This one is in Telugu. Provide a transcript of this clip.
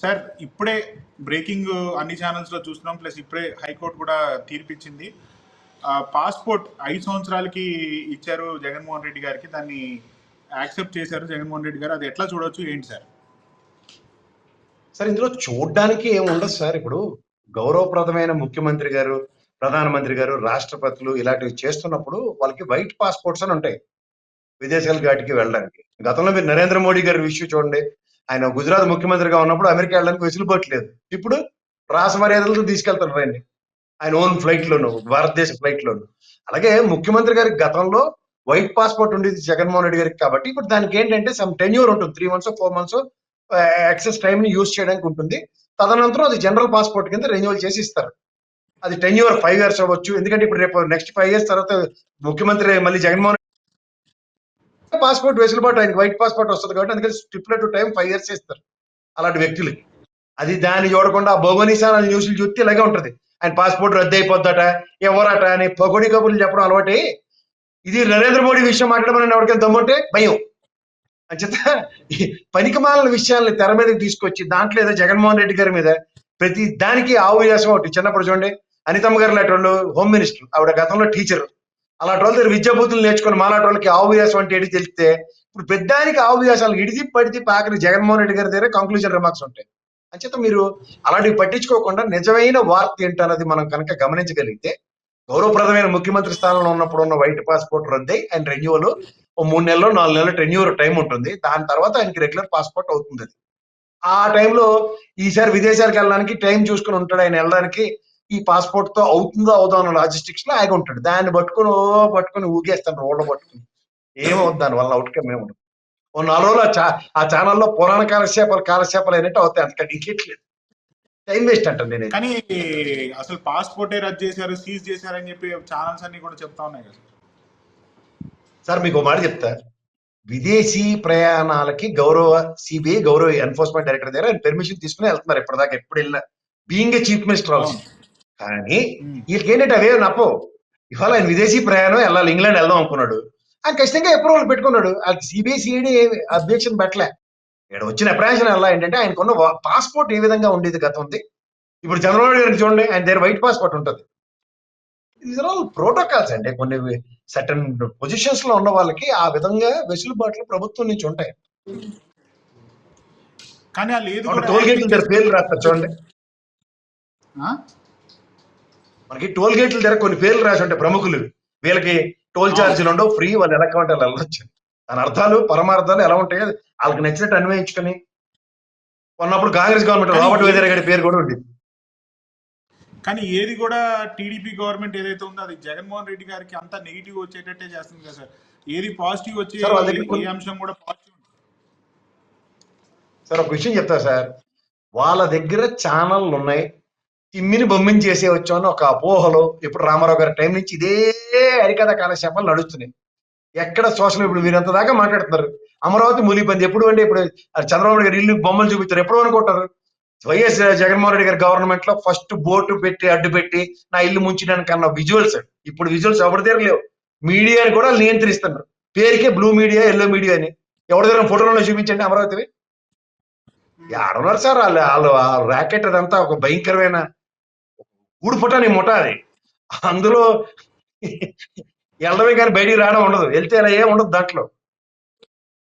సార్ ఇప్పుడే బ్రేకింగ్ అన్ని ఛానల్స్లో చూస్తున్నాం ప్లస్ ఇప్పుడే హైకోర్టు కూడా తీర్పిచ్చింది. పాస్పోర్ట్ ఐదు సంవత్సరాలకి ఇచ్చారు జగన్మోహన్ రెడ్డి గారికి దాన్ని యాక్సెప్ట్ చేశారు జగన్మోహన్ రెడ్డి గారు. అది ఎట్లా చూడొచ్చు ఏంటి సార్? సార్ ఇందులో చూడడానికి ఏముండదు ఉండదు సార్. ఇప్పుడు గౌరవప్రదమైన ముఖ్యమంత్రి గారు ప్రధానమంత్రి గారు రాష్ట్రపతులు ఇలాంటివి చేస్తున్నప్పుడు వాళ్ళకి వైట్ పాస్పోర్ట్స్ అని ఉంటాయి విదేశాల ఘాటికి వెళ్ళడానికి. గతంలో మీరు నరేంద్ర మోడీ గారి విషయం చూడండి. ఆయన గుజరాత్ ముఖ్యమంత్రిగా ఉన్నప్పుడు అమెరికా వెళ్ళడానికి వెసులుబాట్లేదు. ఇప్పుడు రాస మర్యాదలతో తీసుకెళ్తున్నారు ఆయన్ని ఆయన ఓన్ ఫ్లైట్ లోను భారతదేశ ఫ్లైట్ లోను. అలాగే ముఖ్యమంత్రి గారికి గతంలో వైట్ పాస్పోర్ట్ ఉండేది జగన్మోహన్ రెడ్డి గారికి కాబట్టి ఇప్పుడు దానికి ఏంటంటే సమ్ టెన్యూర్ ఉంటుంది. Three months four months access time use use చేయడానికి ఉంటుంది. తదనంతరం అది జనరల్ పాస్పోర్ట్ కింద రెన్యువల్ చేసి ఇస్తారు. అది టెన్ ఫైవ్ ఇయర్స్ అవ్వచ్చు. ఎందుకంటే ఇప్పుడు రేపు నెక్స్ట్ ఫైవ్ ఇయర్స్ తర్వాత ముఖ్యమంత్రి మళ్ళీ జగన్మోహన్ పాస్పోర్ట్ వెసులుబాటు ఆయనకి వైట్ పాస్పోర్ట్ వస్తుంది కాబట్టి అందుకని స్టిప్లెట్ టైం ఫైవ్ ఇయర్స్ ఇస్తారు అలాంటి వ్యక్తులకి. అది దాన్ని చూడకుండా భోగనీసాన న్యూస్లు చూస్తే ఇలాగే ఉంటది. ఆయన పాస్పోర్ట్ రద్దు అయిపోద్దట ఎవరట అని పొగడి కబుర్లు చెప్పడం అలవాటి. ఇది నరేంద్ర మోడీ విషయం మాట్లాడమని ఎవరికైనా దమ్ముంటే భయం. అంచేత పనికిమాలిన విషయాల్ని తెర మీదకి తీసుకొచ్చి దాంట్లో ఏదో జగన్మోహన్ రెడ్డి గారి మీద ప్రతి దానికి ఆవు వ్యాసం ఒకటి. చిన్నప్పుడు చూడండి అనితమ్మ గారు లాంటి వాళ్ళు హోమ్ మినిస్టర్ ఆవిడ గతంలో టీచర్. అలాంటి వాళ్ళ దగ్గర విద్యాబుద్ధులు నేర్చుకుని మాలాంటి వాళ్ళకి ఆవు వ్యాసం అంటే ఏంటి తెలిస్తే ఇప్పుడు పెద్దానికి ఆవు వ్యాసాలు ఇడిది పడితే పాకరి జగన్మోహన్ రెడ్డి గారి దగ్గర కంక్లూజన్ రిమార్క్స్ ఉంటాయి. అంచేత మీరు అలాంటివి పట్టించుకోకుండా నిజమైన వార్త ఏంటన్నది మనం కనుక గమనించగలిగితే గౌరవప్రదమైన ముఖ్యమంత్రి స్థానంలో ఉన్నప్పుడు ఉన్న వైట్ పాస్పోర్ట్ రద్దయి ఆయన రెన్యువల్ ఓ మూడు నెలలు నాలుగు నెలలు రెన్యూవల్ టైం ఉంటుంది. దాని తర్వాత ఆయనకి రెగ్యులర్ పాస్పోర్ట్ అవుతుంది అది. ఆ టైంలో ఈసారి విదేశాలకు వెళ్ళడానికి టైం చూసుకుని ఉంటాడు ఆయన వెళ్ళడానికి ఈ పాస్పోర్ట్తో అవుతుందో అవుదో అన్న లాజిస్టిక్స్లో ఆగి ఉంటాడు. దాన్ని పట్టుకుని ఓ పట్టుకుని ఊగేస్తాను రోడ్లు పట్టుకుని. ఏమవుతుంది దాని వల్ల అవుట్కమ్ ఏముండదు. ఓ నాలుగు రోజులు ఆ ఛానల్లో పురాణ కాలక్షేపాలు కాలక్షేపాలు అయినట్టు అవుతాయి. అంతకంటే ఇంకెట్లేదు టైం వేస్ట్ అంటాను నేను కానీ అసలు పాస్పోర్టే రద్దు చేశారు సీజ్ చేశారని చెప్పి ఛానల్స్ అన్ని కూడా చెప్తా ఉన్నాయి కదా. సార్ మీకు ఒక మాట చెప్తా. విదేశీ ప్రయాణాలకి గౌరవ సిబిఐ గౌరవ ఎన్ఫోర్స్మెంట్ డైరెక్టర్ దగ్గర పెర్మిషన్ తీసుకుని వెళ్తున్నారు. ఇప్పటిదాకా ఎప్పుడు వెళ్ళినా. Being a chief minister also కానీ. వీళ్ళకి ఏంటంటే అవే నప్పో ఇవాళ ఆయన విదేశీ ప్రయాణం వెళ్ళాలి ఇంగ్లాండ్ వెళ్దాం అనుకున్నాడు. ఆయన ఖచ్చితంగా అప్రూవల్ పెట్టుకున్నాడు. అది సిబిఐ సిఐడి అబ్జెక్షన్ పెట్టలే. ఇక్కడ వచ్చిన అప్రాషన్ ఎలా ఏంటంటే ఆయనకున్న పాస్పోర్ట్ ఏ విధంగా ఉండేది గతంది. ఇప్పుడు చంద్రబాబు నాయుడు గారికి చూడండి ఆయన దగ్గర వైట్ పాస్పోర్ట్ ఉంటుంది. ఆల్ ప్రోటోకాల్స్ అండి. కొన్ని సర్టన్ పొజిషన్స్లో ఉన్న వాళ్ళకి ఆ విధంగా వెసులుబాట్లు ప్రభుత్వం నుంచి ఉంటాయి. కానీ టోల్ పేర్లు రాస్తారు చూడండి? మనకి టోల్ గేట్ల దగ్గర కొన్ని పేర్లు రాసి ఉంటాయి ప్రముఖులు. వీళ్ళకి టోల్ ఛార్జీలు ఉండవు ఫ్రీ వాళ్ళు ఎలా కావాలంటే అలా వెళ్ళొచ్చు. దాని అర్థాలు పరమార్థాలు ఎలా ఉంటాయో వాళ్ళకి నచ్చినట్టు అన్వయించుకొని. ఉన్నప్పుడు కాంగ్రెస్ గవర్నమెంట్ రాబర్ట్ వేదర్ గారి పేరు కూడా ఉండేది. కానీ ఏది కూడా టీడీపీ గవర్నమెంట్ ఏదైతే ఉందో అది జగన్మోహన్ రెడ్డి గారికి అంత నెగిటివ్ వచ్చేటట్టే చేస్తుంది కదా సార్. ఏది పాజిటివ్ వచ్చి వాళ్ళ అంశం కూడా పాజిటివ్ సార్ ఒక విషయం చెప్తా సార్. వాళ్ళ దగ్గర ఛానళ్ళు ఉన్నాయి. తిమ్మిని బొమ్మిని చేసే వచ్చామని ఒక అపోహలో ఇప్పుడు రామారావు గారి టైం నుంచి ఇదే హరికథ కాలక్షేపాలు నడుస్తున్నాయి. ఎక్కడ సోషల్ ఇప్పుడు వీరంత దాకా మాట్లాడుతున్నారు. అమరావతి మూలిపోయింది ఎప్పుడు అంటే ఇప్పుడు చంద్రబాబు గారు ఇల్లు బొమ్మలు చూపిస్తారు. ఎప్పుడు అనుకుంటారు? వైఎస్ జగన్మోహన్ రెడ్డి గారి గవర్నమెంట్లో ఫస్ట్ బోటు పెట్టి అడ్డు పెట్టి నా ఇల్లు ముంచడానికి అన్న విజువల్స్ ఇప్పుడు విజువల్స్ ఎవరి దగ్గర లేవు. మీడియాని కూడా నియంత్రిస్తున్నారు. పేరుకే బ్లూ మీడియా ఎల్లో మీడియా అని. ఎవరి దగ్గర ఫోటోలో చూపించండి అమరావతివి? ఆడున్నారు సార్? వాళ్ళు వాళ్ళు ఆ ర్యాకెట్ అదంతా ఒక భయంకరమైన ఊడిపుట్ట నీ ముఠ అది. అందులో వెళ్ళడమే కానీ బయటికి రావడం ఉండదు. వెళ్తే అలా ఏం ఉండదు దాంట్లో.